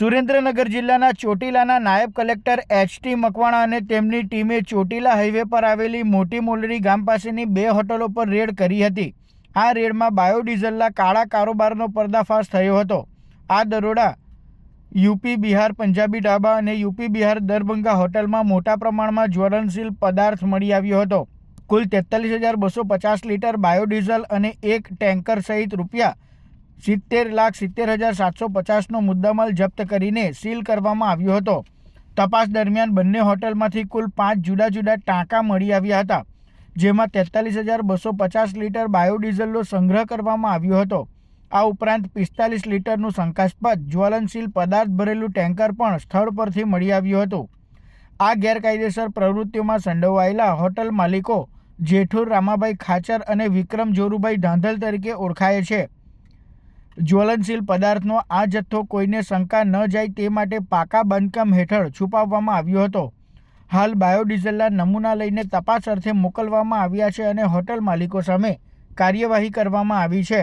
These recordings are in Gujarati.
સુરેન્દ્રનગર જિલ્લાના ચોટીલાના નાયબ કલેક્ટર એચ ટી મકવાણા અને તેમની ટીમે ચોટીલા હાઈવે પર આવેલી મોટી મોલડી ગામ પાસેની બે હોટલો પર રેડ કરી હતી. આ રેડમાં બાયોડીઝલના કાળા કારોબારનો પર્દાફાશ થયો હતો. આ દરોડા યુપી બિહાર, પંજાબી ઢાબા અને યુપી બિહાર દરભંગા હોટલમાં મોટા પ્રમાણમાં જ્વલનશીલ પદાર્થ મળી આવ્યો હતો. કુલ તેતાલીસ હજાર બસો પચાસ લીટર બાયોડીઝલ અને એક ટેન્કર સહિત રૂપિયા સિત્તેર લાખ સિત્તેર હજાર સાતસો પચાસનો મુદ્દામાલ જપ્ત કરીને સીલ કરવામાં આવ્યો હતો. તપાસ દરમિયાન બંને હોટલમાંથી કુલ પાંચ જુદા જુદા ટાંકા મળી આવ્યા હતા, જેમાં તેતાલીસ હજાર બસો પચાસ લીટર બાયોડીઝલનો સંગ્રહ કરવામાં આવ્યો હતો. આ ઉપરાંત પિસ્તાલીસ લીટરનું શંકાસ્પદ જ્વલનશીલ પદાર્થ ભરેલું ટેન્કર પણ સ્થળ પરથી મળી આવ્યું હતું. આ ગેરકાયદેસર પ્રવૃત્તિઓમાં સંડોવાયેલા હોટલ માલિકો જેઠુર રામાભાઈ ખાચર અને વિક્રમ જોરુભાઈ ધાંધલ તરીકે ઓળખાય છે. જ્વલનશીલ પદાર્થનો આ જથ્થો કોઈને શંકા ન જાય તે માટે પાકા બાંધકામ હેઠળ છુપાવવામાં આવ્યો હતો. હાલ બાયોડીઝલના નમૂના લઈને તપાસ અર્થે મોકલવામાં આવ્યા છે અને હોટલ માલિકો સામે કાર્યવાહી કરવામાં આવી છે.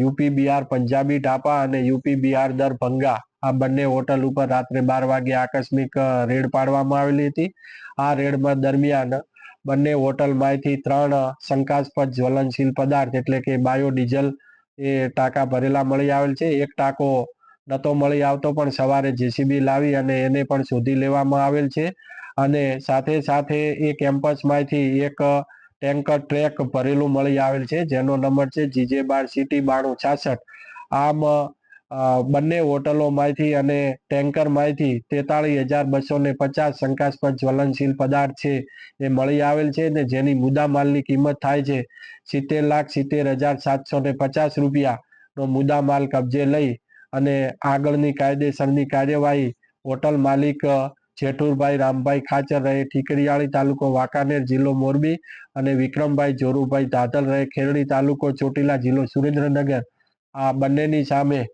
યુપી બિહાર પંજાબી ઢાપા અને યુપી બિહાર દરભંગા આ બંને હોટલ ઉપર રાત્રે બાર વાગે આકસ્મિક રેડ પાડવામાં આવેલી હતી. આ રેડમાં દરમિયાન બંને હોટલમાંથી ત્રણ શંકાસ્પદ જ્વલનશીલ પદાર્થ એટલે કે બાયોડીઝલ એ ટાંકા ભરેલા મળી આવેલ છે. એક ટાંકો નતો મળી આવતો, પણ સવારે જેસીબી લાવી અને એને પણ શોધી લેવામાં આવેલ છે. અને સાથે સાથે એ કેમ્પસમાંથી એક ટેન્કર ટ્રેક ભરેલું મળી આવેલ છે, જેનો નંબર છે જીજે બાર સિટી બાણું છાસઠ. આમ બંને હોટલોમાંથી અને ટેન્કરમાંથી તેતાળીસ હજાર બસો ને પચાસ શંકાસ્પદ જ્વલનશીલ પદાર્થ છે. એ મળી આવેલ છે ને જેની મુદ્દામાલની કિંમત થાય છે સિત્તેર લાખ સિત્તેર હજાર સાતસો ને પચાસ રૂપિયાનો મુદ્દામાલ કબજે લઈ અને આગળની કાયદેસરની કાર્યવાહી હોટલ માલિક જેઠુરભાઈ રામભાઈ ખાચર રહે ઠીકરીયાળી તાલુકો વાંકાનેર જિલ્લો મોરબી અને વિક્રમભાઈ જોરુભાઈ ધાધલ રહે ખેરડી તાલુકો ચોટીલા જિલ્લો સુરેન્દ્રનગર. આ બંનેની સામે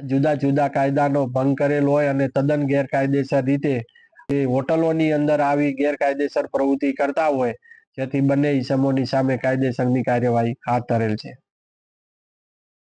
જુદા જુદા કાયદાનો ભંગ કરેલ હોય અને તદ્દન ગેરકાયદેસર રીતે એ હોટલોની અંદર આવી ગેરકાયદેસર પ્રવૃત્તિ કરતા હોય, જેથી બંને ઇસમોની સામે કાયદેસરની કાર્યવાહી હાથ ધરેલ છે.